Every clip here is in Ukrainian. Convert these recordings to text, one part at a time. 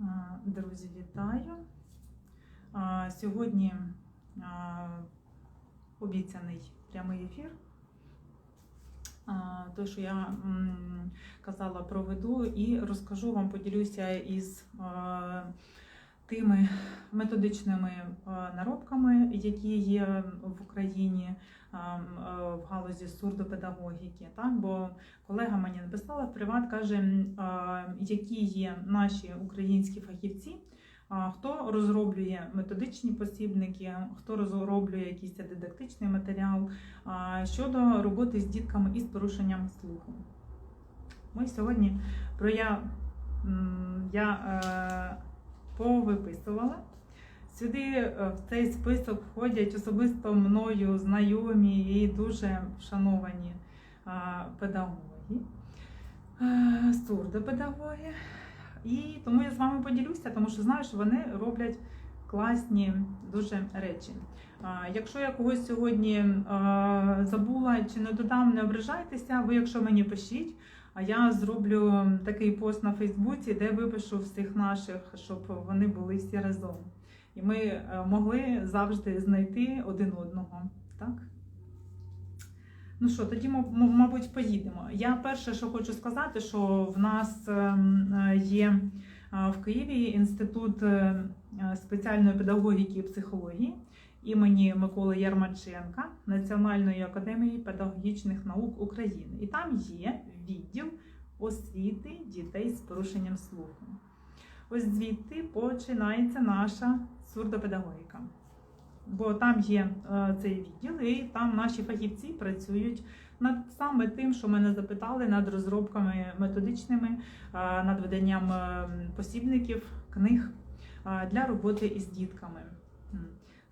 А, Друзі, вітаю. Сьогодні обіцяний прямий ефір. То, що я казала, проведу і розкажу вам, поділюся із тими методичними наробками, які є в Україні а, м, а, в галузі сурдопедагогіки. Так? Бо колега мені написала в приват, каже, які є наші українські фахівці, хто розроблює методичні посібники, хто розроблює якийсь дидактичний матеріал щодо роботи з дітками із порушенням слуху. Ми сьогодні про я, я е, повиписувала. Сюди е, в цей список входять особисто мною знайомі і дуже вшановані е, педагоги, е, сурдопедагоги. І тому я з вами поділюся, тому що знаю, що вони роблять класні дуже речі. Якщо я когось сьогодні забула чи не додам, не ображайтеся, ви, якщо мені пишіть, а я зроблю такий пост на Фейсбуці, де випишу всіх наших, щоб вони були всі разом. І ми е, могли завжди знайти один одного. Так? Ну що, тоді, мабуть, поїдемо. Я перше, що хочу сказати, що в нас е, є е, в Києві інститут спеціальної педагогіки і психології імені Миколи Ярмаченка Національної академії педагогічних наук України. І там є відділ освіти дітей з порушенням слуху. Ось звідти починається наша сурдопедагогіка. Бо там є е, цей відділ, і там наші фахівці працюють над саме тим, що мене запитали, над розробками методичними, е, над виданням е, посібників, книг е, для роботи із дітками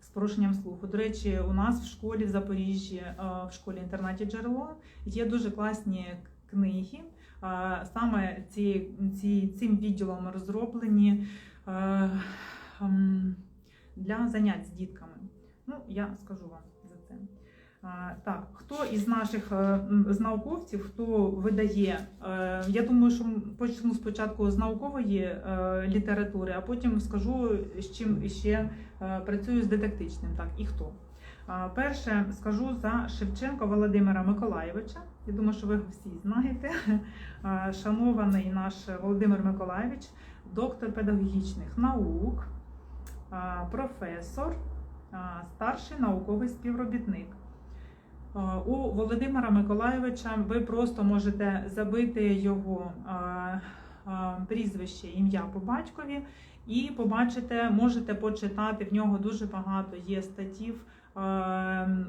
з порушенням слуху. До речі, у нас в школі в Запоріжжі, е, в школі інтернаті джерело є дуже класні книги. Е, Саме ці, ці, цим відділом розроблені е, для занять з дітками. Ну, я скажу вам так, хто із наших е, з науковців, хто видає, е, я думаю, що почну спочатку з наукової е, літератури, а потім скажу, з чим ще працюю з дидактичним. Так, і хто. Перше скажу за Шевченка Володимира Миколаєвича. Я думаю, що ви його всі знаєте. Шанований наш Володимир Миколаєвич, доктор педагогічних наук, професор, старший науковий співробітник. А, У Володимира Миколаєвича ви просто можете забити його а, а, прізвище, ім'я по батькові і побачите, можете почитати. В нього дуже багато є статтів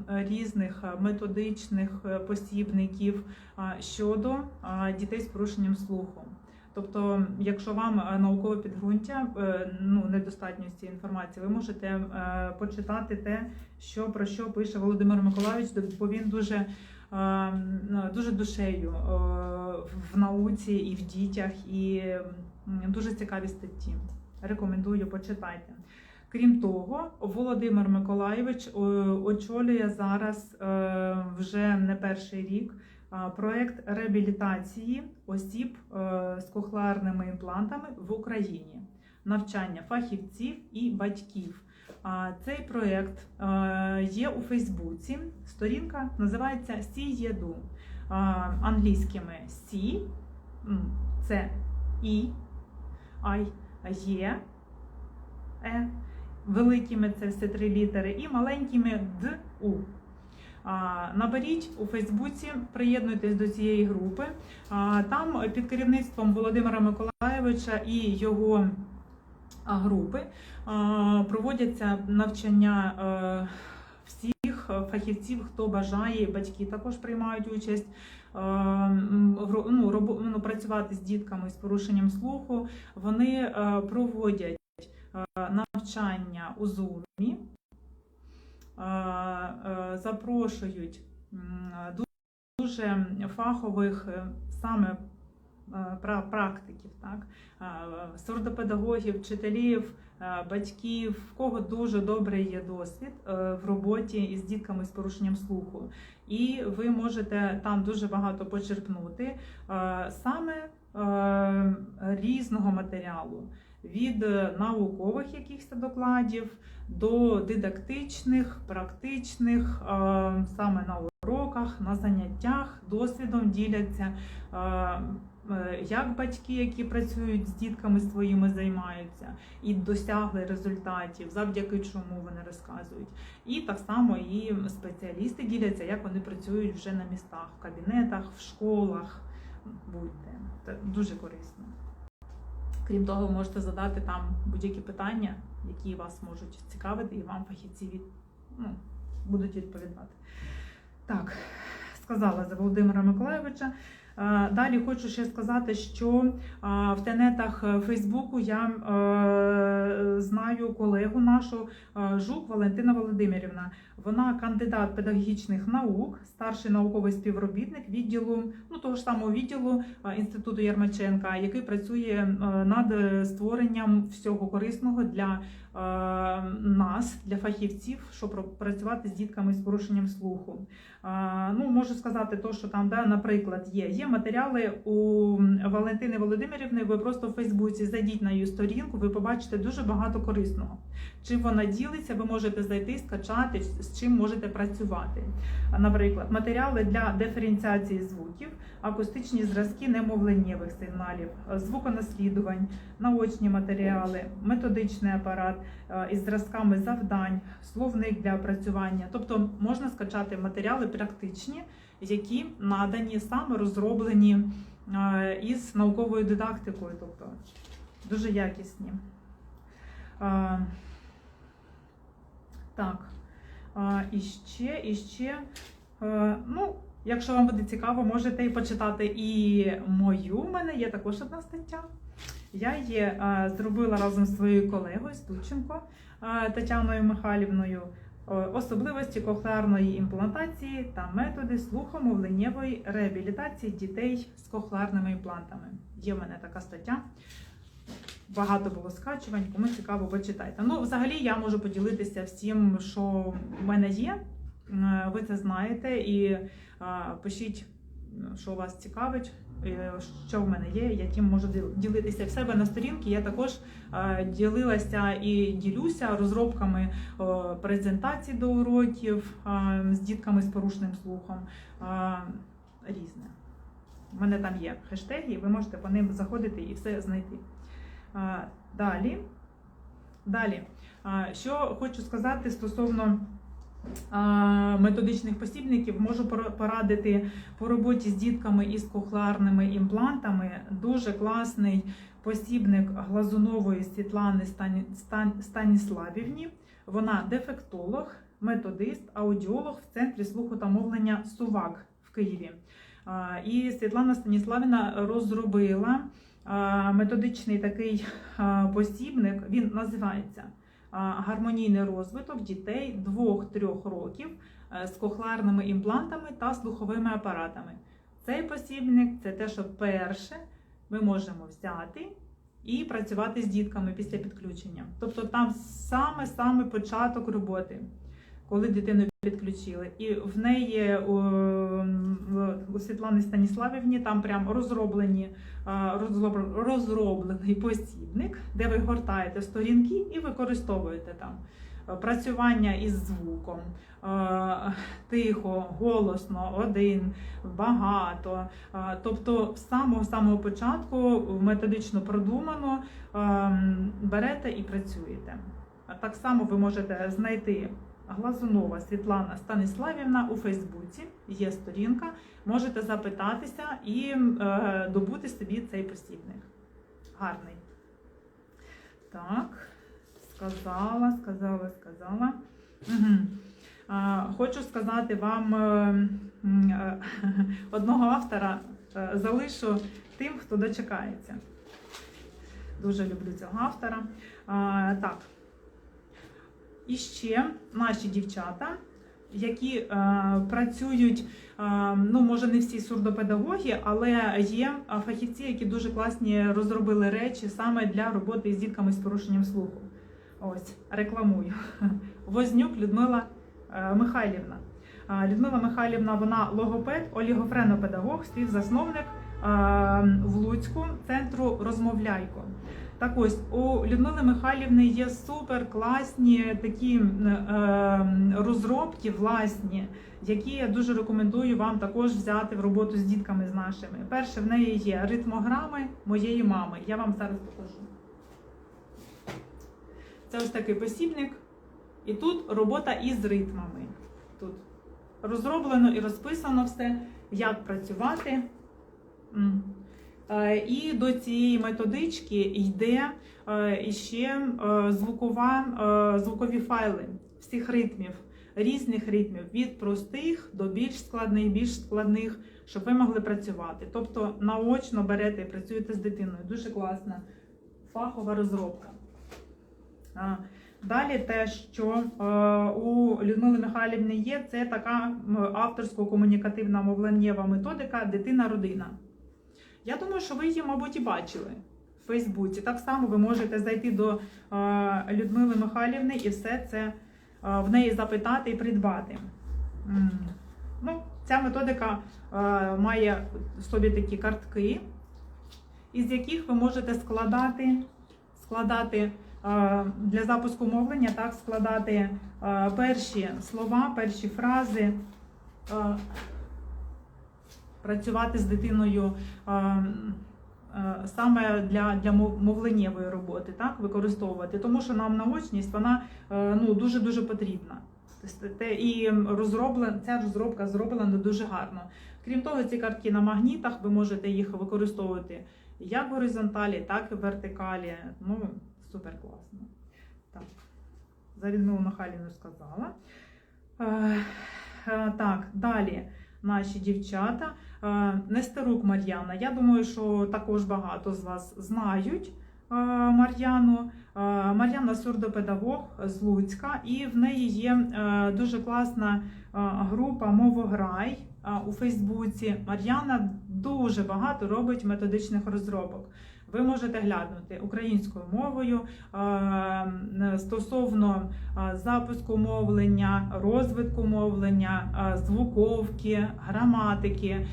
різних методичних е, посібників щодо дітей з порушенням слуху. Тобто, якщо вам е, наукове підґрунтя е, ну недостатньо цієї інформації, ви можете е, почитати те, що про що пише Володимир Миколаївич, бо він дуже, дуже душею в науці і в дітях, і дуже цікаві статті. Рекомендую почитайте. Крім того, Володимир Миколаєвич очолює зараз вже не перший рік а, проект реабілітації осіб е, з кохлеарними імплантами в Україні, навчання фахівців і батьків. Цей проект е, є у Фейсбуці. Сторінка називається Сієду англійськими Сі, це І, Є, Е, великими це все три літери, і маленькими Д, У. Наберіть у Фейсбуці, приєднуйтесь до цієї групи. Там під керівництвом Володимира Миколаєвича і його групи проводяться навчання е, всіх фахівців, хто бажає, батьки також приймають участь. Ну, робо- ну, працювати з дітками з порушенням слуху. Вони е, проводять е, навчання у е, запрошують дуже фахових е, саме е, практиків, так? е, сурдопедагогів, вчителів, е, батьків, в кого дуже добрий є досвід е, в роботі із дітками з порушенням слуху. І ви можете там дуже багато почерпнути е, саме е, різного матеріалу від е, наукових якихось докладів до дидактичних, практичних, е, саме на уроках, на заняттях, досвідом діляться. е, Як батьки, які працюють з дітками своїми, займаються і досягли результатів, завдяки чому вони розказують. І так само і спеціалісти діляться, як вони працюють вже на містах, в кабінетах, в школах. Будьте це дуже корисно. Крім того, ви можете задати там будь-які питання, які вас можуть цікавити, і вам фахівці від, ну, будуть відповідати. Так, сказала за Володимира Миколайовича. Е, Далі хочу ще сказати, що е, в тенетах Фейсбуку я е, знаю колегу нашу Жук Валентина Володимирівна. Вона кандидат педагогічних наук, старший науковий співробітник відділу, ну того ж самого відділу інституту Ярмаченка, який працює над створенням всього корисного для нас, для фахівців, щоб працювати з дітками з порушенням слуху. Ну, можу сказати, то, що там, да, наприклад, є. Є матеріали у Валентини Володимирівни. Ви просто в Фейсбуці зайдіть на її сторінку, ви побачите дуже багато корисного. Чим вона ділиться, ви можете зайти, скачати, з чим можете працювати. Наприклад, матеріали для диференціації звуків, акустичні зразки немовленнєвих сигналів, звуконаслідувань, наочні матеріали, методичний апарат е, із зразками завдань, словник для опрацювання. Тобто можна скачати матеріали практичні, які надані саме розроблені е, із науковою дидактикою, тобто дуже якісні. Е, Так, Е, і ще, і ще. Е, Ну, якщо вам буде цікаво, можете і почитати і мою. У мене є також одна стаття. Я її зробила разом з своєю колегою Стученко Тетяною Михайлівною. Особливості кохлеарної імплантації та методи слухомовленнєвої реабілітації дітей з кохлеарними імплантами. Є в мене така стаття. Багато було скачувань, кому цікаво, почитайте. Ну, взагалі, я можу поділитися всім, що в мене є. Ви це знаєте, і пишіть, що вас цікавить, е, що в мене є, яким можу ділитися в себе на сторінці. Я також е, ділилася і ділюся розробками е, презентацій до уроків з дітками з порушеним слухом. Різне. У мене там є хештеги, і ви можете по ним заходити і все знайти. Далі. Далі. Що хочу сказати стосовно методичних посібників, можу порадити по роботі з дітками із кохлеарними імплантами. Дуже класний посібник Глазунової Світлани Станіславівні. Вона дефектолог, методист, аудіолог в центрі слуху та мовлення СУВАК в Києві. І Світлана Станіславівна розробила методичний такий посібник. Він називається Гармонійний розвиток дітей 2-3 років е, з кохлеарними імплантами та слуховими апаратами. Цей посібник це те, що перше ми можемо взяти і працювати з дітками після підключення. Тобто там саме-саме початок роботи, коли дитину підключили. І в неї у, у Світлани Станіславівні там прям розроблені розроблений посібник, де ви гортаєте сторінки і використовуєте там е, працювання із звуком, е, тихо, голосно, один, багато. Е, Тобто, з самого самого початку методично продумано е, берете і працюєте. Так само ви можете знайти Глазунова Світлана Станіславівна у Фейсбуці. Є сторінка. Можете запитатися і е, добути собі цей посібник. Гарний. Так, сказала, сказала, сказала. Угу. Хочу сказати вам е, е, одного автора залишу тим, хто дочекається. Дуже люблю цього автора. Так. І ще наші дівчата, які е, працюють, е, ну може не всі сурдопедагоги, але є е, фахівці, які дуже класні розробили речі саме для роботи з дітками з порушенням слуху. Ось рекламую. Вознюк Людмила е, Михайлівна. Е, Людмила Михайлівна, вона логопед, олігофренопедагог, співзасновник в Луцьку центру Розмовляйко. Так ось у Людмили Михайлівни є супер класні такі е, розробки власні, які я дуже рекомендую вам також взяти в роботу з дітками з нашими. Перше в неї є ритмограми моєї мами. Я вам зараз покажу. Це ось такий посібник. І тут робота із ритмами. Тут розроблено і розписано все, як працювати. Е, І до цієї методички йде е, іще е, звукова, звукові файли всіх ритмів, різних ритмів, від простих до більш складних, більш складних, щоб ви могли працювати. Тобто наочно берете і працюєте з дитиною. Дуже класна фахова розробка. Далі те, що у Людмили Михайлівни є, це така авторсько-комунікативна мовленнєва методика Дитина-родина. Я думаю, що ви її, мабуть, і бачили в Фейсбуці. Так само ви можете зайти до е, Людмили Михайлівни і все це е, в неї запитати і придбати. Ну, ця методика е, має в собі такі картки, із яких ви можете складати, складати для запуску мовлення, так, складати перші слова, перші фрази. Працювати з дитиною саме для, для мовленнєвої роботи, так, використовувати, тому що нам наочність вона е, ну, дуже дуже потрібна. Тобто І розроблена, ця розробка зроблена дуже гарно. Крім того, ці картки на магнітах ви можете їх використовувати як в горизонталі, так і в вертикалі. Ну, супер класно. Так, за Людмилу Михайлівну сказала. Е, е, так, далі наші дівчата. Е, Нестерук Мар'яна. Я думаю, що також багато з вас знають е, Мар'яну. Е, Мар'яна сурдопедагог з Луцька, і в неї є дуже класна група Мовограй у Фейсбуці. Мар'яна дуже багато робить методичних розробок. Ви можете глянути українською мовою стосовно запуску мовлення, розвитку мовлення, звуковки, граматики,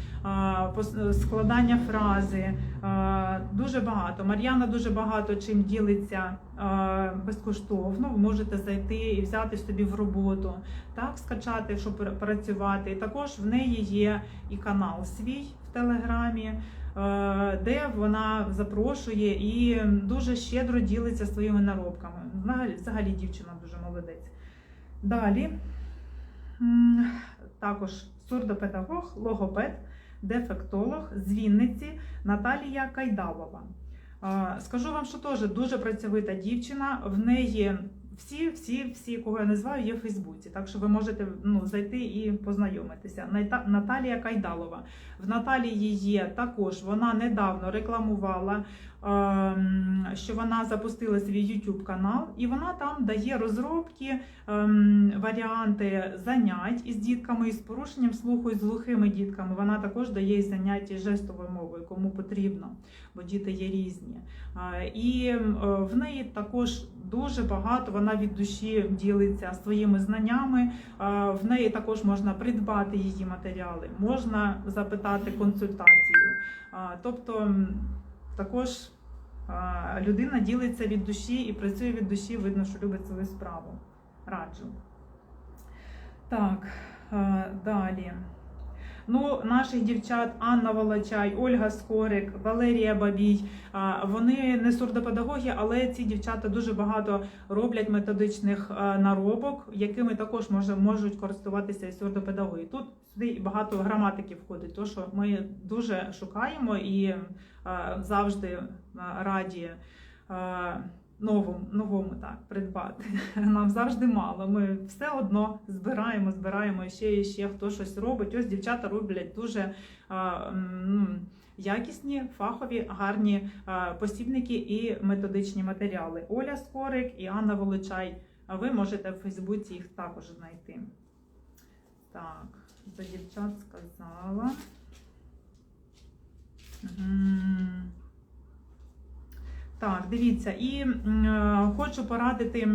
складання фрази. Дуже багато. Мар'яна дуже багато чим ділиться безкоштовно. Ви можете зайти і взяти собі в роботу, так, скачати, щоб пр- працювати. Також в неї є і канал свій в Телеграмі. Е, Де вона запрошує і дуже щедро ділиться своїми наробками. Взагалі, дівчина дуже молодець. Далі також сурдопедагог, логопед, дефектолог з Вінниці Наталія Кайдалова. Е, Скажу вам, що теж дуже працьовита дівчина. В неї всі, всі, всі, кого я називаю, є в Фейсбуці. Так що ви можете ну, зайти і познайомитися. Наталія Кайдалова. В Наталії є також. Вона недавно рекламувала, ем, що вона запустила свій YouTube канал, і вона там дає розробки, ем, варіанти занять із дітками із порушенням слуху з глухими дітками. Вона також дає заняття жестовою мовою, кому потрібно, бо діти є різні. Е, І е, в неї також дуже багато вона від душі ділиться своїми знаннями. В неї також можна придбати її матеріали, можна запитати консультацію. Тобто також людина ділиться від душі і працює від душі, видно, що любить свою справу. Раджу. Так, далі. Ну, наших дівчат Анна Волочай, Ольга Скорик, Валерія Бабій. Вони не сурдопедагоги, але ці дівчата дуже багато роблять методичних наробок, якими також може, можуть користуватися і сурдопедагоги. Тут сюди багато граматики входить, то що ми дуже шукаємо і завжди раді. Новому, новому так придбати. Нам завжди мало. Ми все одно збираємо, збираємо ще і ще хто щось робить. Ось дівчата роблять дуже а, м, ну, якісні, фахові, гарні а, посібники і методичні матеріали. Оля Скорик і Анна Волочай. А ви можете в Фейсбуці їх також знайти. Так, за дівчат сказала. Мгм. Так, дивіться, і е, хочу порадити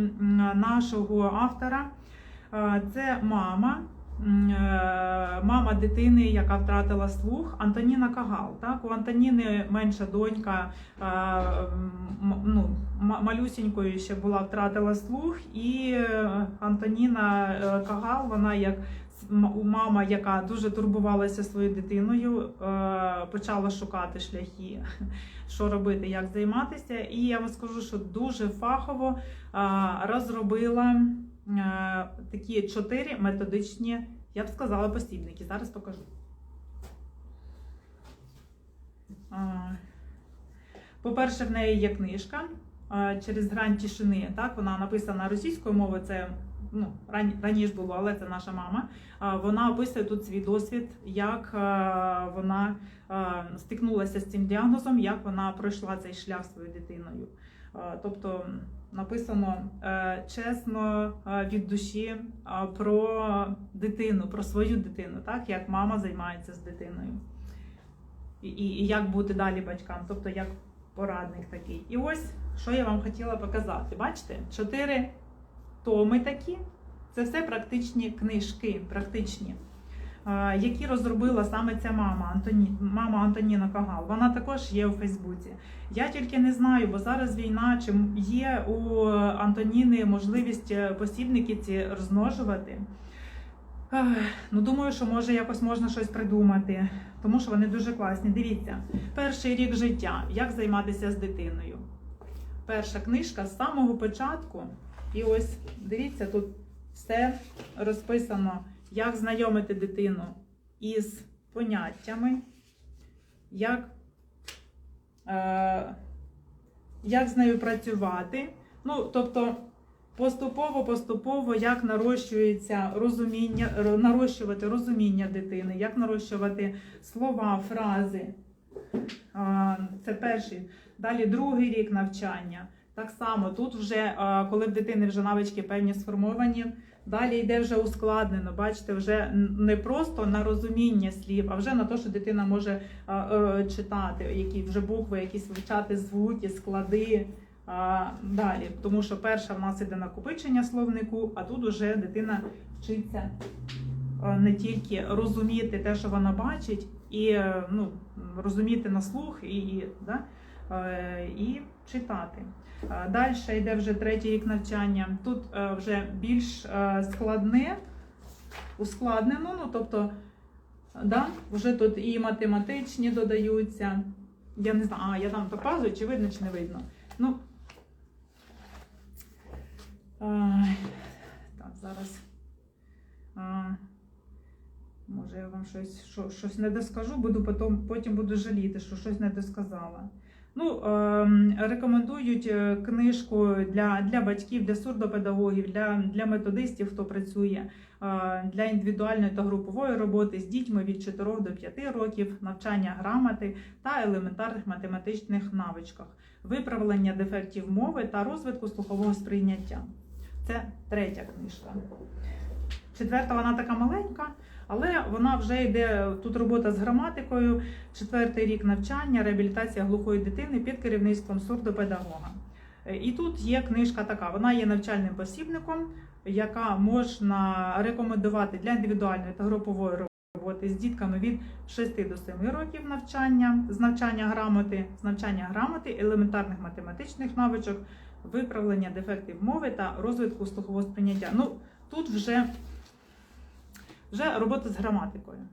нашого автора. Е, Це мама е, мама дитини, яка втратила слух, Антоніна Кагал. Так? У Антоніни менша донька е, ну, малюсінькою ще була втратила слух, і е, Антоніна е, Кагал, вона як мама, яка дуже турбувалася своєю дитиною, е, почала шукати шляхи, що робити, як займатися. І я вам скажу, що дуже фахово е, розробила е, такі чотири методичні, я б сказала, посібники. Зараз покажу. По-перше, в неї є книжка через грань тишини. Так, вона написана російською мовою. Це ну, ран, раніше було, але це наша мама. Вона описує тут свій досвід, як е, вона е, стикнулася з цим діагнозом, як вона пройшла цей шлях своєю дитиною. Е, Тобто написано чесно від душі про дитину, про свою дитину, так як мама займається з дитиною. І, і як бути далі батькам, тобто як порадник такий. І ось що я вам хотіла показати. Бачите, чотири томи такі. Це все практичні книжки, практичні, які розробила саме ця мама, Антоні, мама Антоніна Кагал. Вона також є у Фейсбуці. Я тільки не знаю, бо зараз війна, чи є у Антоніни можливість е, посібники ці розмножувати. Ну, думаю, що може якось можна щось придумати, тому що вони дуже класні. Дивіться, перший рік життя, як займатися з дитиною. Перша книжка з самого початку. І ось дивіться, тут все розписано, як знайомити дитину із поняттями, як, е, як з нею працювати. Ну, тобто, поступово-поступово, як нарощується розуміння, нарощувати розуміння дитини, як нарощувати слова, фрази. А, Це перший. Далі другий рік навчання. Так само тут вже, коли в дитини вже навички певні сформовані, далі йде вже ускладнено. Бачите, вже не просто на розуміння слів, а вже на те, що дитина може е, читати, які вже букви, якісь вивчати звуки, склади. Далі, тому що перша в нас іде накопичення словнику, а тут уже дитина вчиться е, не тільки розуміти те, що вона бачить, і е, ну, розуміти на слух, і, і, да, е, і читати. Далі йде вже третій рік навчання. Тут е, вже більш е, складне, ускладнено, ну, тобто, да, вже тут і математичні додаються. Я не знаю, а я там показую, чи видно, чи не видно. Ну, Ай, так, зараз. А, може, я вам щось, що, щось не доскажу, буду потім, потім буду жаліти, що щось не досказала. Ну, ем, рекомендують е, книжку для, для батьків, для сурдопедагогів, для, для методистів, хто працює, е, для індивідуальної та групової роботи з дітьми від 4 до 5 років, навчання грамоти та елементарних математичних навичках, виправлення дефектів мови та розвитку слухового сприйняття. Це третя книжка. Четверта вона така маленька, але вона вже йде тут робота з граматикою, четвертий рік навчання, реабілітація глухої дитини під керівництвом сурдопедагога. Е, І тут є книжка така, вона є навчальним посібником, яка можна рекомендувати для індивідуальної та групової роботи з дітками від 6 до 7 років навчання, з навчання грамоти, з навчання грамоти, елементарних математичних навичок, виправлення дефектів мови та розвитку слухового сприйняття. Ну, тут вже, вже робота з граматикою.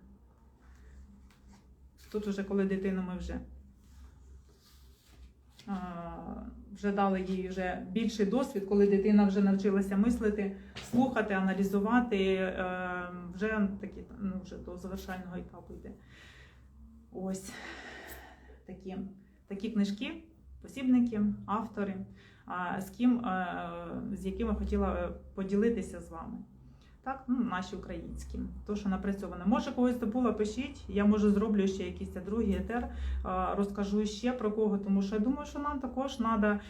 Тут вже коли дитину ми вже, вже дали їй вже більший досвід, коли дитина вже навчилася мислити, слухати, аналізувати, е, вже такі, ну, вже до завершального етапу йде. Ось такі, такі книжки, посібники, автори, з ким, е, з якими хотіла е, поділитися з вами. Так, ну, наші українські, то, що напрацьоване. Може, когось забула, пишіть. Я може зроблю ще якийсь другий етер, розкажу ще про кого, тому що я думаю, що нам також треба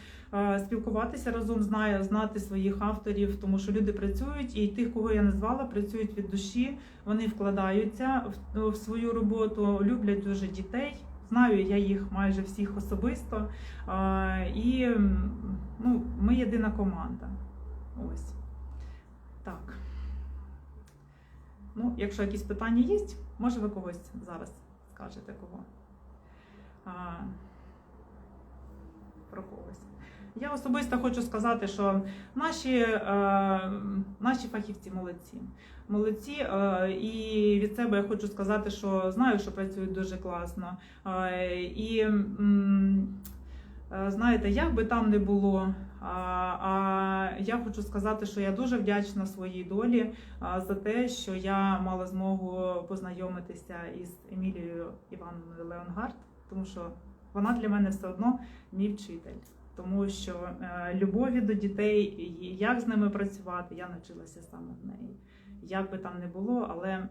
спілкуватися разом, знає, знати своїх авторів, тому що люди працюють, і тих, кого я назвала, працюють від душі, вони вкладаються в, свою роботу, люблять дуже дітей. Знаю я їх майже всіх особисто. І ну, ми єдина команда. Ось. Так. Ну, якщо якісь питання є, може ви когось зараз скажете кого. А, про когось. Я особисто хочу сказати, що наші, е, наші фахівці молодці. Молодці, е, і від себе я хочу сказати, що знаю, що працюють дуже класно. Е, і е, знаєте, як би там не було, а, я хочу сказати, що я дуже вдячна своїй долі за те, що я мала змогу познайомитися із Емілією Івановною Леонгард, тому що вона для мене все одно мій вчитель. Тому що е, любові до дітей, як з ними працювати, я навчилася саме в неї. Як би там не було, але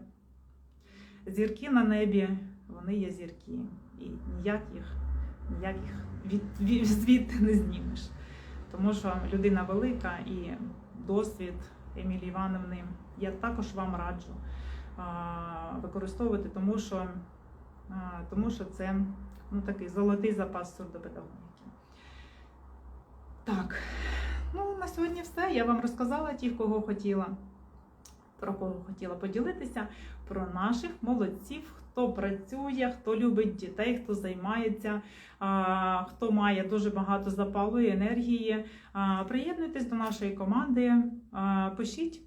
зірки на небі, вони є зірки. І ніяк їх, ніяк їх від, від, звідти не знімеш. Тому що людина велика і досвід Емілії Івановни я також вам раджу використовувати, тому що, тому що це ну, такий золотий запас сурдопедагогіки. Так, ну на сьогодні все. Я вам розказала ті, кого хотіла, про кого хотіла поділитися, про наших молодців, хто працює, хто любить дітей, хто займається, хто має дуже багато запалу і енергії. Приєднуйтесь до нашої команди, пишіть,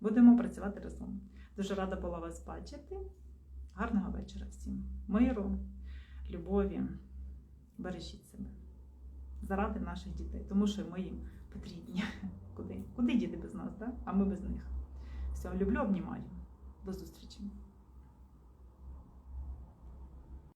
будемо працювати разом. Дуже рада була вас бачити. Гарного вечора всім. Миру, любові. Бережіть себе заради наших дітей, тому що ми їм потрібні. Куди? Куди діти без нас, да? а ми без них. Все, люблю, обнімаю. До зустрічі.